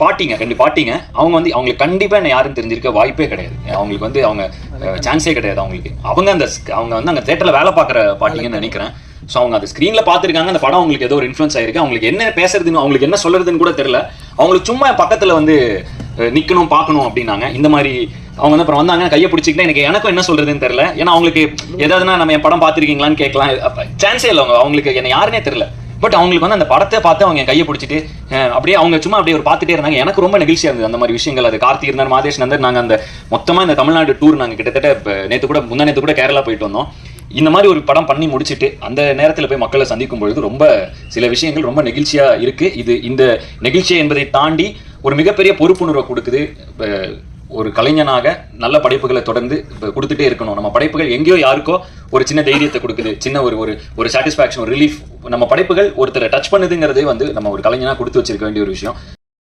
பாட்டிங்க ரெண்டு பாட்டிங்க அவங்க வந்து அவங்களுக்கு கண்டிப்பா என்ன யாரும் தெரிஞ்சிருக்க வாய்ப்பே கிடையாது. அவங்களுக்கு வந்து அவங்க சான்ஸே கிடையாது அவங்களுக்கு. அவங்க அந்த அவங்க வந்து அங்க தேட்டர்ல வேலை பார்க்குற பாட்டிங்கன்னு நினைக்கிறேன். ஸோ அவங்க அந்த ஸ்க்ரீன்ல பார்த்துருக்காங்க அந்த படம் அவங்களுக்கு ஏதோ ஒரு இன்ஃப்ளூன்ஸ் ஆயிருக்கு. அவங்களுக்கு என்ன பேசுறதுன்னு அவங்களுக்கு என்ன சொல்றதுன்னு கூட தெரியல. அவங்களுக்கு சும்மா பக்கத்துல வந்து அஹ், நிக்கணும் பார்க்கணும் அப்படின்னாங்க. இந்த மாதிரி அவங்க வந்து அப்புறம் வந்தாங்க கையை பிடிச்சிக்கிட்டு எனக்கு எனக்கும் என்ன சொல்றதுன்னு தெரியல. ஏன்னா அவங்களுக்கு ஏதாவதுனா நம்ம என் படம் பார்த்துருக்கீங்களான்னு கேட்கலாம். சான்ஸே இல்லை அவங்க அவங்களுக்கு என்ன யாருன்னே தெரியல. பட் அவங்களுக்கு வந்து அந்த படத்தை பார்த்து அவங்க என் கையை பிடிச்சிட்டு அப்படியே அவங்க சும்மா அப்படியே ஒரு பார்த்துட்டே இருந்தாங்க. எனக்கு ரொம்ப நெகிழ்ச்சியா இருந்தது அந்த மாதிரி விஷயங்கள். அது கார்த்தி இருந்தார் மாதேஷ் இருந்தார் நாங்கள் அந்த மொத்தமாக இந்த தமிழ்நாடு டூர் நாங்கள் கிட்டத்தட்ட நேற்று கூட முந்தா நேற்று கூட கேரளா போயிட்டு வந்தோம். இந்த மாதிரி ஒரு படம் பண்ணி முடிச்சிட்டு அந்த நேரத்தில் போய் மக்களை சந்திக்கும் பொழுது ரொம்ப சில விஷயங்கள் ரொம்ப நெகிழ்ச்சியாக இருக்குது இது இந்த நெகிழ்ச்சி என்பதை தாண்டி ஒரு மிகப்பெரிய பொறுப்புணர்வை கொடுக்குது ஒரு கலைஞனாக நல்ல படைப்புகளை தொடர்ந்து கொடுத்துட்டே இருக்கணும். நம்ம படைப்புகள் எங்கேயோ யாருக்கோ ஒரு சின்ன தைரியத்தை கொடுக்குது சின்ன ஒரு ஒரு ஒரு சாட்டிஸ்ஃபேக்ஷன் ஒரு ரிலீஃப் நம்ம படைப்புகள் ஒருத்தரை டச் பண்ணுதுங்கிறதே வந்து நம்ம ஒரு கலைஞனாக கொடுத்து வச்சிருக்க வேண்டிய ஒரு விஷயம்.